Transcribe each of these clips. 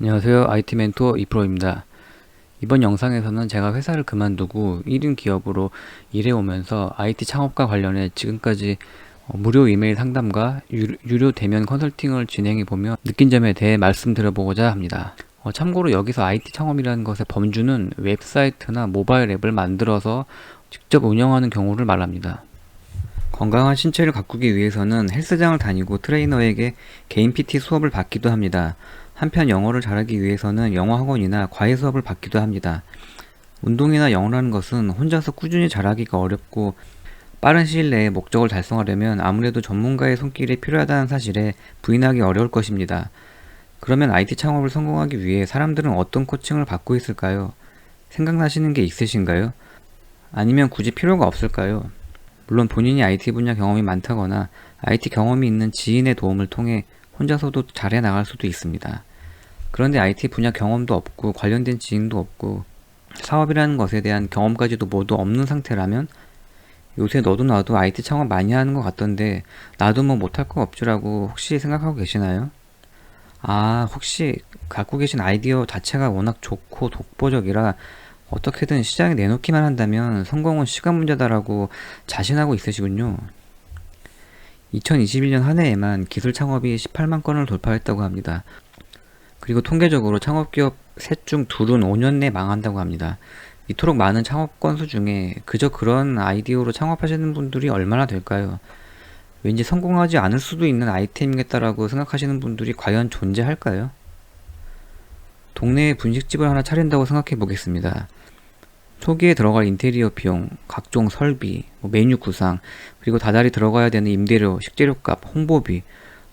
안녕하세요. IT 멘토 이프로입니다. 이번 영상에서는 제가 회사를 그만두고 1인 기업으로 일해오면서 IT 창업과 관련해 지금까지 어, 무료 이메일 상담과 유, 유료 대면 컨설팅을 진행해보며 느낀 점에 대해 말씀드려보고자 합니다. 어, 참고로 여기서 IT 창업이라는 것의 범주는 웹사이트나 모바일 앱을 만들어서 직접 운영하는 경우를 말합니다. 건강한 신체를 가꾸기 위해서는 헬스장을 다니고 트레이너에게 개인 PT 수업을 받기도 합니다. 한편 영어를 잘하기 위해서는 영어 학원이나 과외 수업을 받기도 합니다. 운동이나 영어라는 것은 혼자서 꾸준히 잘하기가 어렵고 빠른 시일 내에 목적을 달성하려면 아무래도 전문가의 손길이 필요하다는 사실에 부인하기 어려울 것입니다. 그러면 IT 창업을 성공하기 위해 사람들은 어떤 코칭을 받고 있을까요? 생각나시는 게 있으신가요? 아니면 굳이 필요가 없을까요? 물론 본인이 IT 분야 경험이 많다거나 IT 경험이 있는 지인의 도움을 통해 혼자서도 잘해 나갈 수도 있습니다. 그런데 IT 분야 경험도 없고 관련된 지인도 없고 사업이라는 것에 대한 경험까지도 모두 없는 상태라면 요새 너도 나도 IT 창업 많이 하는 것 같던데 나도 뭐 못할 거 없지라고 혹시 생각하고 계시나요? 아, 혹시 갖고 계신 아이디어 자체가 워낙 좋고 독보적이라 어떻게든 시장에 내놓기만 한다면 성공은 시간 문제다라고 자신하고 있으시군요. 2021년 한 해에만 기술 창업이 18만 건을 돌파했다고 합니다. 그리고 통계적으로 창업기업 셋 중 둘은 5년 내 망한다고 합니다. 이토록 많은 창업 건수 중에 그저 그런 아이디어로 창업하시는 분들이 얼마나 될까요? 왠지 성공하지 않을 수도 있는 아이템이겠다라고 생각하시는 분들이 과연 존재할까요? 동네에 분식집을 하나 차린다고 생각해 보겠습니다. 초기에 들어갈 인테리어 비용, 각종 설비, 뭐 메뉴 구상, 그리고 다달이 들어가야 되는 임대료, 식재료값, 홍보비.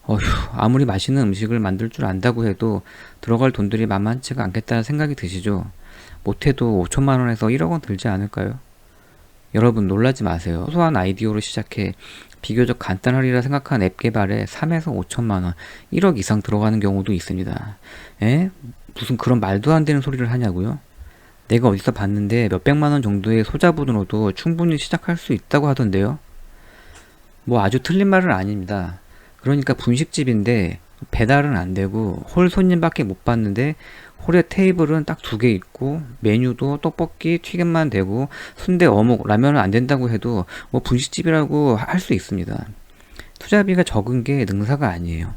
어휴, 아무리 맛있는 음식을 만들 줄 안다고 해도 들어갈 돈들이 만만치가 않겠다는 생각이 드시죠? 못해도 5천만 원에서 1억 원 들지 않을까요? 여러분 놀라지 마세요. 소소한 아이디어로 시작해 비교적 간단하리라 생각한 앱 개발에 3에서 5천만 원, 1억 이상 들어가는 경우도 있습니다. 에? 무슨 그런 말도 안 되는 소리를 하냐고요? 내가 어디서 봤는데 몇백만 원 정도의 소자본으로도 충분히 시작할 수 있다고 하던데요. 뭐 아주 틀린 말은 아닙니다. 그러니까 분식집인데 배달은 안 되고 홀 손님밖에 못 받는데 홀에 테이블은 딱 두 개 있고 메뉴도 떡볶이 튀김만 되고 순대 어묵 라면은 안 된다고 해도 뭐 분식집이라고 할 수 있습니다. 투자비가 적은 게 능사가 아니에요.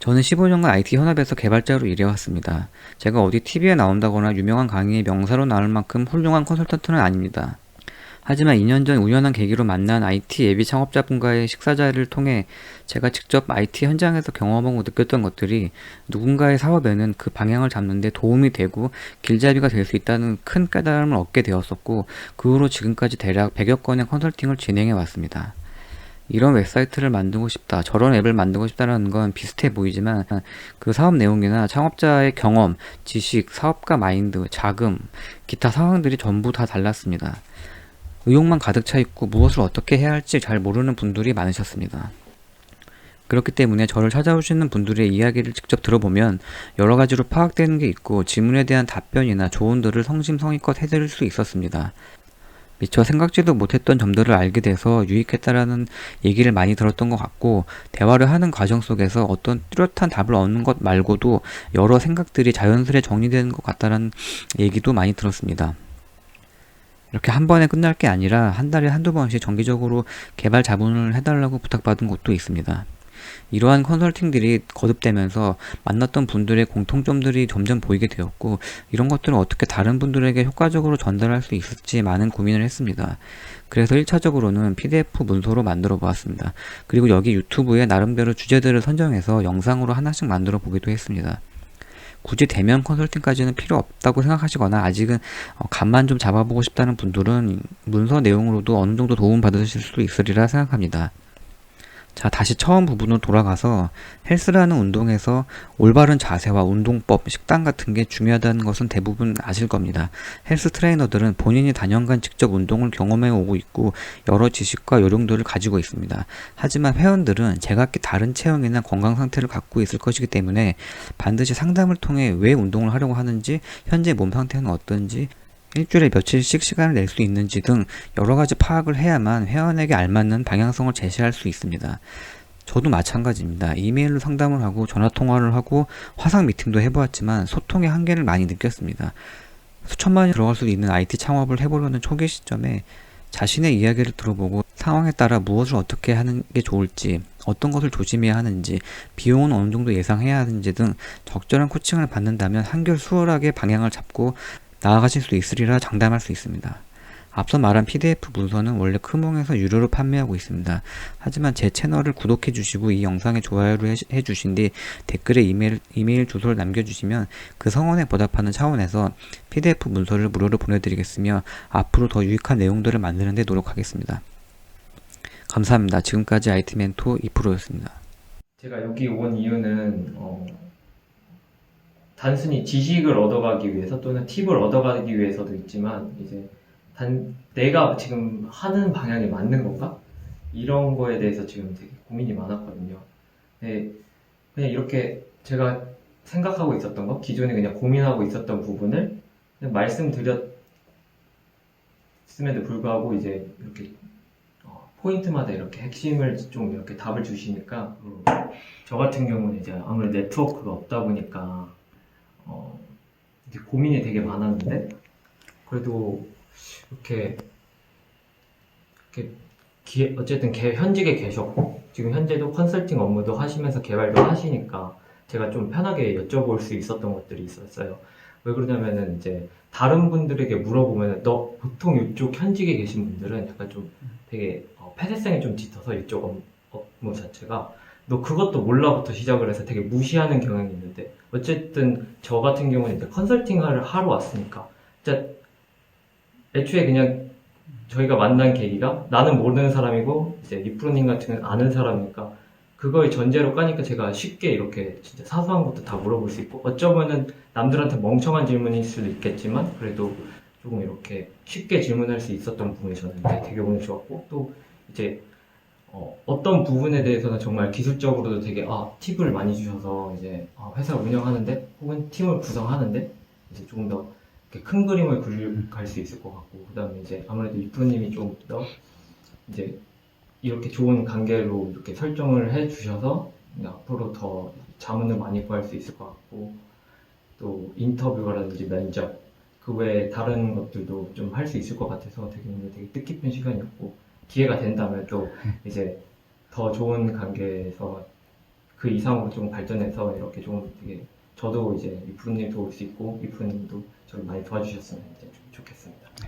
저는 15년간 IT 현업에서 개발자로 일해왔습니다. 제가 어디 TV에 나온다거나 유명한 강의의 명사로 나올 만큼 훌륭한 컨설턴트는 아닙니다. 하지만 2년 전 우연한 계기로 만난 IT 예비 창업자분과의 식사자를 통해 제가 직접 IT 현장에서 경험하고 느꼈던 것들이 누군가의 사업에는 그 방향을 잡는데 도움이 되고 길잡이가 될 수 있다는 큰 깨달음을 얻게 되었었고 그 후로 지금까지 대략 100여 건의 컨설팅을 진행해 왔습니다. 이런 웹사이트를 만들고 싶다, 저런 앱을 만들고 싶다라는 건 비슷해 보이지만 그 사업 내용이나 창업자의 경험, 지식, 사업가 마인드, 자금, 기타 상황들이 전부 다 달랐습니다. 의욕만 가득 차 있고 무엇을 어떻게 해야 할지 잘 모르는 분들이 많으셨습니다. 그렇기 때문에 저를 찾아오시는 분들의 이야기를 직접 들어보면 여러 가지로 파악되는 게 있고 질문에 대한 답변이나 조언들을 성심성의껏 해드릴 수 있었습니다. 미처 생각지도 못했던 점들을 알게 돼서 유익했다라는 얘기를 많이 들었던 것 같고 대화를 하는 과정 속에서 어떤 뚜렷한 답을 얻는 것 말고도 여러 생각들이 자연스레 정리되는 것 같다라는 얘기도 많이 들었습니다. 이렇게 한 번에 끝날 게 아니라 한 달에 한두 번씩 정기적으로 개발 자문을 해달라고 부탁받은 곳도 있습니다. 이러한 컨설팅들이 거듭되면서 만났던 분들의 공통점들이 점점 보이게 되었고 이런 것들을 어떻게 다른 분들에게 효과적으로 전달할 수 있을지 많은 고민을 했습니다. 그래서 1차적으로는 PDF 문서로 만들어 보았습니다. 그리고 여기 유튜브에 나름대로 주제들을 선정해서 영상으로 하나씩 만들어 보기도 했습니다. 굳이 대면 컨설팅까지는 필요 없다고 생각하시거나 아직은 어, 간만 좀 잡아보고 싶다는 분들은 문서 내용으로도 어느 정도 도움 받으실 수 있으리라 생각합니다. 자, 다시 처음 부분으로 돌아가서 헬스라는 운동에서 올바른 자세와 운동법, 식단 같은 게 중요하다는 것은 대부분 아실 겁니다. 헬스 트레이너들은 본인이 단연간 직접 운동을 경험해 오고 있고 여러 지식과 요령들을 가지고 있습니다. 하지만 회원들은 제각기 다른 체형이나 건강 상태를 갖고 있을 것이기 때문에 반드시 상담을 통해 왜 운동을 하려고 하는지, 현재 몸 상태는 어떤지, 일주일에 며칠씩 시간을 낼 수 있는지 등 여러 가지 파악을 해야만 회원에게 알맞는 방향성을 제시할 수 있습니다. 저도 마찬가지입니다. 이메일로 상담을 하고 전화 통화를 하고 화상 미팅도 해보았지만 소통의 한계를 많이 느꼈습니다. 수천만이 들어갈 수도 있는 IT 창업을 해보려는 초기 시점에 자신의 이야기를 들어보고 상황에 따라 무엇을 어떻게 하는 게 좋을지, 어떤 것을 조심해야 하는지, 비용은 어느 정도 예상해야 하는지 등 적절한 코칭을 받는다면 한결 수월하게 방향을 잡고 나아가실 수 있으리라 장담할 수 있습니다. 앞서 말한 PDF 문서는 원래 크몽에서 유료로 판매하고 있습니다. 하지만 제 채널을 구독해 주시고 이 영상에 좋아요를 해- 해 주신 뒤 댓글에 이메일, 이메일 주소를 남겨주시면 그 성원에 보답하는 차원에서 PDF 문서를 무료로 보내드리겠으며 앞으로 더 유익한 내용들을 만드는 데 노력하겠습니다. 감사합니다. 지금까지 IT 멘토 2%였습니다. 제가 여기 온 이유는 어, 단순히 지식을 얻어가기 위해서 또는 팁을 얻어가기 위해서도 있지만 이제 단 내가 지금 하는 방향이 맞는 건가? 이런 거에 대해서 지금 되게 고민이 많았거든요. 네, 그냥 이렇게 제가 생각하고 있었던 거, 기존에 그냥 고민하고 있었던 부분을 말씀드렸음에도 불구하고 이제 이렇게 어, 포인트마다 이렇게 핵심을 좀 이렇게 답을 주시니까 어, 저 같은 경우는 이제 아무래도 네트워크가 없다 보니까 어, 이제 고민이 되게 많았는데 그래도 이렇게 이렇게 기- 어쨌든 개- 현직에 계셨고 지금 현재도 컨설팅 업무도 하시면서 개발도 하시니까 제가 좀 편하게 여쭤볼 수 있었던 것들이 있었어요. 왜 그러냐면은 이제 다른 분들에게 물어보면 너 보통 이쪽 현직에 계신 분들은 약간 좀 되게 어, 폐쇄성이 좀 짙어서 이쪽 업- 업무 자체가 너 그것도 몰라부터 시작을 해서 되게 무시하는 경향이 있는데 어쨌든 저 같은 경우는 이제 컨설팅을 하러 왔으니까 진짜 애초에 그냥 저희가 만난 계기가 나는 모르는 사람이고 이제 리프로님 같은 경우는 아는 사람이니까 그걸 전제로 까니까 제가 쉽게 이렇게 진짜 사소한 것도 다 물어볼 수 있고 어쩌면은 남들한테 멍청한 질문일 수도 있겠지만 그래도 조금 이렇게 쉽게 질문할 수 있었던 부분이 저는 되게, 오늘 좋았고 또 이제 어, 떤 부분에 대해서는 정말 기술적으로도 되게 아 팁을 많이 주셔서 이제 아, 회사 운영하는데 혹은 팀을 구성하는데 이제 조금 더 큰 그림을 그릴 수 있을 것 같고 그다음에 이제 아무래도 이프로님이 좀 더 이제 이렇게 좋은 관계로 이렇게 설정을 해 주셔서 앞으로 더 자문을 많이 구할 수 있을 것 같고 또 인터뷰라든지 면접 그 외에 다른 것들도 좀 할 수 있을 것 같아서 되게 되게 뜻깊은 시간이었고 기회가 된다면 또 이제 더 좋은 관계에서 그 이상으로 좀 발전해서 이렇게 좀 되게 저도 이제 이프로님 도울 수 있고 이프로님도 저를 많이 도와주셨으면 이제 좀 좋겠습니다.